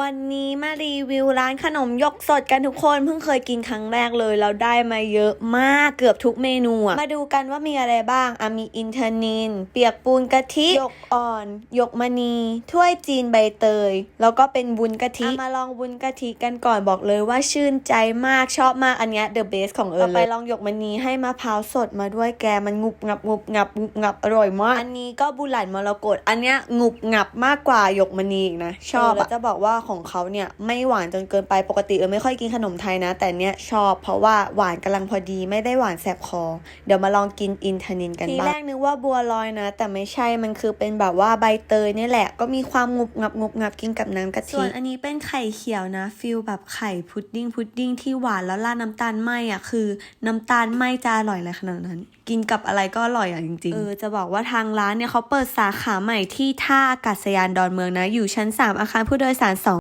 วันนี้มารีวิวร้านขนมยกสดกันทุกคนเพิ่งเคยกินครั้งแรกเลยแล้วได้มาเยอะมากเกือบทุกเมนูอะมาดูกันว่ามีอะไรบ้างอะมีอินเทอร์นิน เปียกปูนกะทิยกอ่อนยกมณีถ้วยจีนใบเตย แล้วก็เป็นบุญกะทิมาลองบุญกะทิกันก่อนบอกเลยว่าชื่นใจมากชอบมากอันเนี้ยเดอะเบสของเอิญเลยไปลองหยกมณีให้มะพร้าวสดมาด้วยแกมันงุบงับงุบงับงุบงับอร่อยมากอันนี้ก็บุหลันมรกตอันเนี้ยงุบงับมากกว่าหยกมณีอีกนะชอบอะจะบอกว่าของเขาเนี่ยไม่หวานจนเกินไปปกติเออไม่ค่อยกินขนมไทยนะ แต่เนี้ยชอบเพราะว่าหวานกำลังพอดีไม่ได้หวานแสบคอ เดี๋ยวมาลองกินอินทนินกันบ้างทีแรกนึกว่าบัวลอยนะ แต่ไม่ใช่มันคือเป็นแบบว่าใบเตยเนี่ยแหละ ก็มีความงุบงับงุบงับกินกับน้ำกะทิส่วนอันนี้เป็นไข่เขียวนะฟิลแบบไข่พุดดิ้งพุดดิ้งที่หวานแล้วราดน้ำตาลไหมอะคือ น้ำตาลไหมจะอร่อยอะไรขนาดนั้นกินกับอะไรก็อร่อยอะจริงๆ เออจะบอกว่าทางร้านเนี่ยเขาเปิดสาขาใหม่ที่ท่าอากาศยานดอนเมืองนะ อยู่ชั้น 3 อาคารผู้โดยสาร 2